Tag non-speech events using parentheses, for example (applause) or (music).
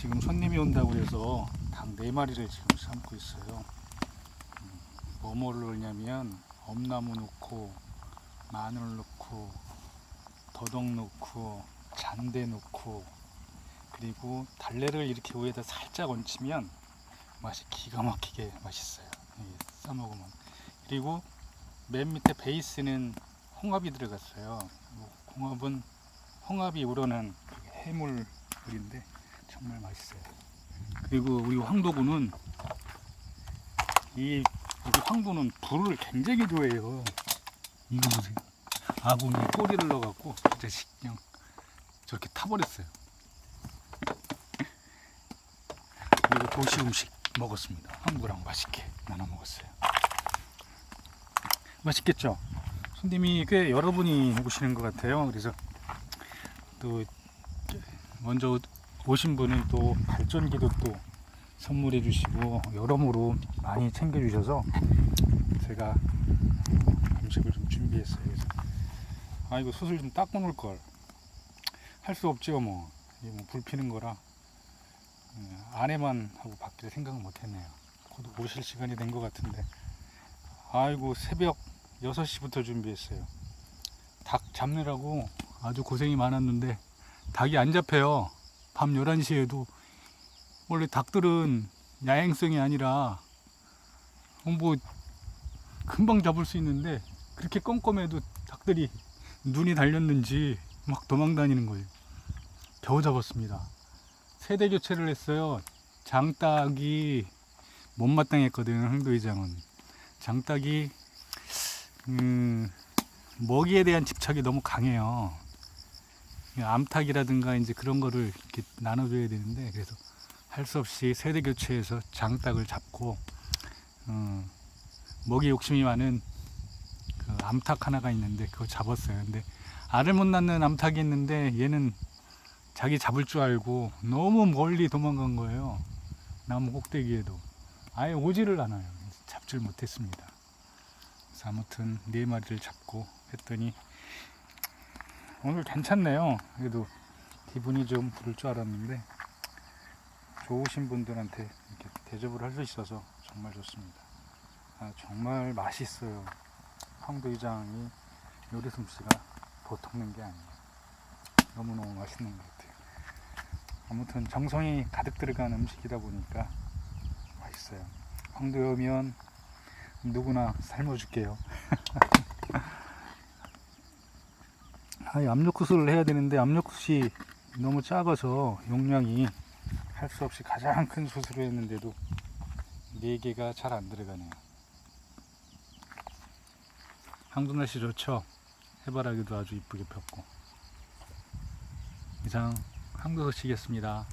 지금 손님이 온다고 그래서 닭네 마리를 지금 삶고 있어요. 음, 뭐뭐를 넣냐면 엄나무 넣고 마늘 넣고 더덕 넣고 잔대 넣고 그리고 달래를 이렇게 위에다 살짝 얹히면 맛이 기가 막히게 맛있어요. 이게 싸 먹으면 그리고 맨 밑에 베이스는 홍합이 들어갔어요. 뭐 홍합은 홍합이 우러난 그게 해물물인데 정말 맛있어요. 그리고 우리 황도군은 이 우리 황도는 불을 굉장히 좋아해요. 이거 보세요. 아궁이 꼬리를 넣어갖고 진짜 그냥 저렇게 타버렸어요. 그리고 도시 음식 먹었습니다. 한국랑 맛있게 나눠 먹었어요. 맛있겠죠? 손님이 꽤 여러분이 오시는 것 같아요. 그래서 또 먼저 오신 분은 또 발전기도 또 선물해 주시고 여러모로 많이 챙겨 주셔서 제가 음식을 좀 준비했어요. 그래서 아 이거 숯을 좀 닦고 놓을 걸. 할 수 없죠 뭐. 이게 뭐 불 피는 거라 음, 아내만 하고 밖에 생각을 못 했네요. 곧 오실 시간이 된 것 같은데. 아이고 새벽 6시부터 준비했어요. 닭 잡느라고 아주 고생이 많았는데 닭이 안 잡혀요. 밤 11시에도 원래 닭들은 야행성이 아니라 어, 뭐 금방 잡을 수 있는데 그렇게 껌껌해도 닭들이 눈이 달렸는지 막 도망 다니는 거예요. 겨우 잡았습니다. 세대 교체를 했어요. 장닭이 못마땅했거든 흥도의장은. 장닭이 음, 먹이에 대한 집착이 너무 강해요. 암탉이라든가 이제 그런 거를 이렇게 나눠줘야 되는데 그래서 할 수 없이 세대 교체해서 장닭을 잡고 어, 먹이 욕심이 많은 그 암탉 하나가 있는데 그거 잡았어요. 근데 알을 못 낳는 암탉이 있는데 얘는 자기 잡을 줄 알고 너무 멀리 도망간 거예요. 나무 꼭대기에도 아예 오지를 않아요. 잡질 못했습니다. 아무튼 네 마리를 잡고 했더니 오늘 괜찮네요. 그래도 기분이 좀 부를 줄 알았는데 좋으신 분들한테 이렇게 대접을 할 수 있어서 정말 좋습니다. 아, 정말 맛있어요. 황도이장이 요리 솜씨가 보통인 게 아니에요. 너무너무 맛있는 것 같아요. 아무튼 정성이 가득 들어간 음식이다 보니까 맛있어요. 황도에 오면 누구나 삶아줄게요. (laughs) 아, 이 압력솥을 해야 되는데 압력솥이 너무 작아서 용량이 할 수 없이 가장 큰 솥으로 했는데도 4개가 잘 안 들어가네요. 항도 날씨 좋죠? 해바라기도 아주 이쁘게 폈고 이상 항도 소식이었습니다.